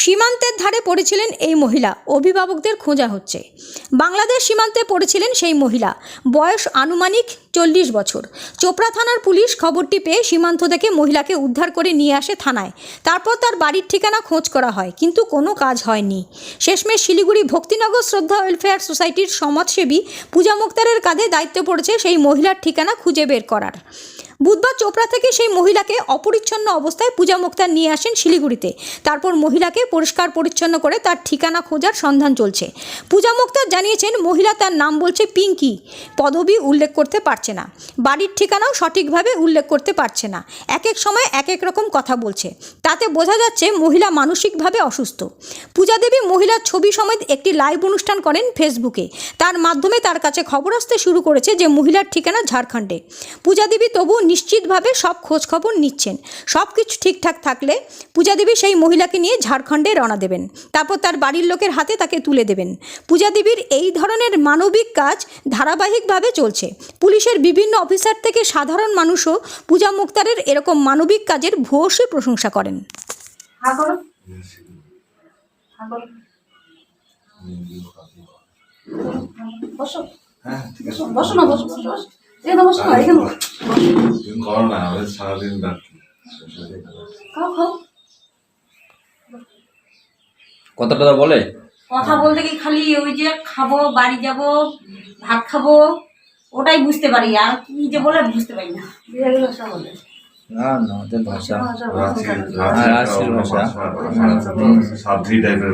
সীমান্তের ধারে পড়েছিলেন এই মহিলা। অভিভাবকদের খোঁজা হচ্ছে। বাংলাদেশ সীমান্তে পড়েছিলেন সেই মহিলা। বয়স আনুমানিক চল্লিশ বছর। চোপড়া থানার পুলিশ খবরটি পেয়ে সীমান্ত থেকে মহিলাকে উদ্ধার করে নিয়ে আসে থানায়। তারপর তার বাড়ির ঠিকানা খোঁজ করা হয়, কিন্তু কোনো কাজ হয়নি। শেষমেশ শিলিগুড়ি ভক্তিনগর শ্রদ্ধা ওয়েলফেয়ার সোসাইটির সমাজসেবী পূজা মুক্তারের কাঁধে দায়িত্ব পড়েছে সেই মহিলার ঠিকানা খুঁজে বের করার। বুধবার চোপড়া থেকে সেই মহিলাকে অপরিচ্ছন্ন অবস্থায় পূজা মুক্তার নিয়ে আসেন শিলিগুড়িতে। তারপর মহিলাকে পরিষ্কার পরিচ্ছন্ন করে তার ঠিকানা খোঁজার সন্ধান চলছে। পূজা মুক্তার জানিয়েছেন, মহিলা তার নাম বলছে পিঙ্কি। পদবি উল্লেখ করতে পারছে না। বাড়ির ঠিকানাও সঠিকভাবে উল্লেখ করতে পারছে না। এক এক সময় এক এক রকম কথা বলছে। তাতে বোঝা যাচ্ছে মহিলা মানসিকভাবে অসুস্থ। পূজা দেবী মহিলার ছবি সমেত একটি লাইভ অনুষ্ঠান করেন ফেসবুকে। তার মাধ্যমে তার কাছে খবর আসতে শুরু করেছে যে মহিলার ঠিকানা ঝাড়খণ্ডে। পূজা দেবী তবু নিশ্চিতভাবে সব খোঁজ খবর নিচ্ছেন। সব কিছু ঠিকঠাক থাকলে পূজা দেবী সেই মহিলাকে নিয়ে ঝাড়খণ্ডে রওনা দেবেন। তারপর তার বাড়ির লোকের হাতে তাকে তুলে দেবেন। পূজা দেবীর এই ধরনের মানবিক কাজ ধারাবাহিকভাবে চলছে। পুলিশের বিভিন্ন অফিসার থেকে সাধারণ মানুষও পূজা মুক্তারের এরকম মানবিক কাজের ভূয়সী প্রশংসা করেন। বলে? কথা বলতে কি খালি ওই যে খাব বাড়ি যাব ভাত খাব। ওটাই বুঝতে পারি আর কি যে বলে বুঝতে পারি না। বিহারি ভাষা বলে। না না ওদের ভাষা। রাঁচি ভাষা। সাধ্রি টাইপের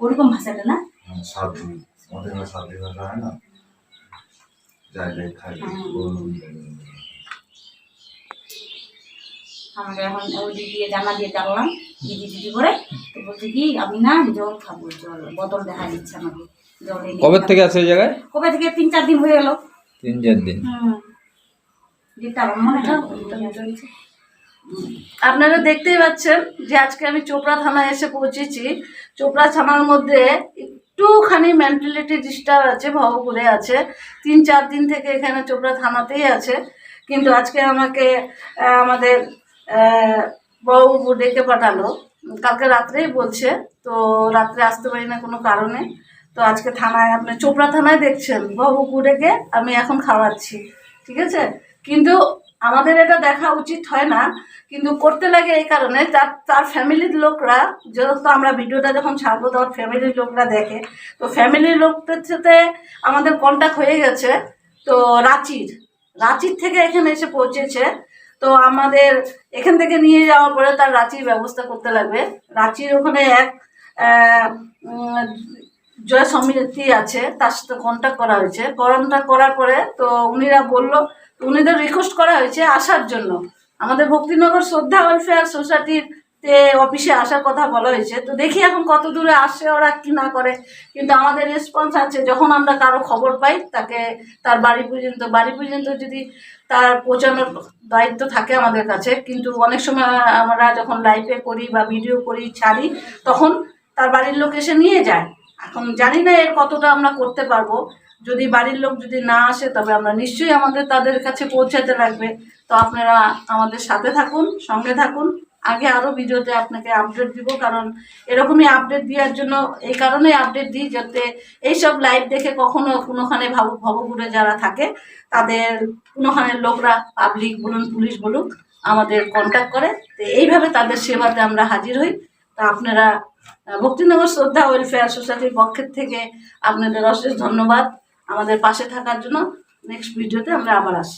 ওরকম ভাষাটা না? ভাষা হয় না? যাই যাই খাই আমাকে এখন ওই দিক দিয়ে ডাকলাম দিদি দিদি করে। তো বলছে কি আমি না জল খাব জল বোতল দেখা দিচ্ছে আমাকে। কবে থেকে আছে এই জায়গায়? কবে থেকে? তিন চার দিন হয়ে গেল। তিন চার দিন। আপনারা দেখতেই পাচ্ছেন যে আজকে আমি চোপড়া থানায় এসে পৌঁছেছি। চোপড়া থানার মধ্যে একটুখানি মেন্টালিটি ডিস্টার্ব আছে ভবঘুরে আছে। তিন চার দিন থেকে এখানে চোপড়া থানাতেই আছে। কিন্তু আজকে আমাকে আমাদের আহ, বড়বাবু ডেকে পাঠালো। কালকে রাত্রেই বলছে তো রাত্রে আসতে পারি না কোনো কারণে। তো আজকে থানায় আপনি চোপড়া থানায় দেখছেন, বাবু ডেকে আমি এখন খাওয়াচ্ছি, ঠিক আছে? কিন্তু আমাদের এটা দেখা উচিত হয় না, কিন্তু করতে লাগে এই কারণে, তার তার ফ্যামিলির লোকরা, যেহেতু আমরা ভিডিওটা যখন ছাড়বো, তখন ফ্যামিলির লোকরা দেখে। তো ফ্যামিলির লোকদের সাথে আমাদের কন্ট্যাক্ট হয়ে গেছে, তো রাঁচির রাঁচির থেকে এখানে এসে পৌঁছেছে। তো আমাদের এখান থেকে নিয়ে যাওয়ার পরে তার রাঁচির ব্যবস্থা করতে লাগবে। রাঁচির ওখানে এক জয় সমিতি আছে, তার সাথে কন্ট্যাক্ট করা হয়েছে। কন্ট্যাক্ট করার পরে তো উনিরা বলল, উনিদের রিকোয়েস্ট করা হয়েছে আসার জন্য। আমাদের ভক্তিনগর শ্রদ্ধা ওয়েলফেয়ার সোসাইটির তে অফিসে আসার কথা বলা হয়েছে। তো দেখি এখন কত দূরে আসে ওরা কি না করে। কিন্তু আমাদের রেসপন্স আছে, যখন আমরা কারও খবর পাই, তাকে তার বাড়ি পর্যন্ত বাড়ি পর্যন্ত যদি তার পৌঁছানোর দায়িত্ব থাকে আমাদের কাছে। কিন্তু অনেক সময় আমরা যখন লাইভে করি বা ভিডিও করি, ছাড়ি, তখন তার বাড়ির লোক এসে নিয়ে যায়। এখন জানি না এর কতটা আমরা করতে পারব। যদি বাড়ির লোক যদি না আসে, তবে আমরা নিশ্চয়ই আমাদের তাদের কাছে পৌঁছাতে লাগবে তো আপনারা আমাদের সাথে থাকুন, সঙ্গে থাকুন। আগে আরও ভিডিওতে আপনাকে আপডেট দিব, কারণ এরকমই আপডেট দেওয়ার জন্য এই কারণেই আপডেট দিই, যাতে এইসব লাইভ দেখে কখনো কোনোখানে ভাব, ভবঘুরে যারা থাকে, তাদের কোনোখানের লোকরা পাবলিক বলুন, পুলিশ বলুন আমাদের কন্ট্যাক্ট করে। তো এইভাবে তাদের সেবাতে আমরা হাজির হই। তা আপনারা ভক্তিনগর শ্রদ্ধা ওয়েলফেয়ার সোসাইটির পক্ষের থেকে আপনাদের অশেষ ধন্যবাদ। আমাদের পাশে থাকার জন্য নেক্সট ভিডিওতে আমরা আবার আসছি।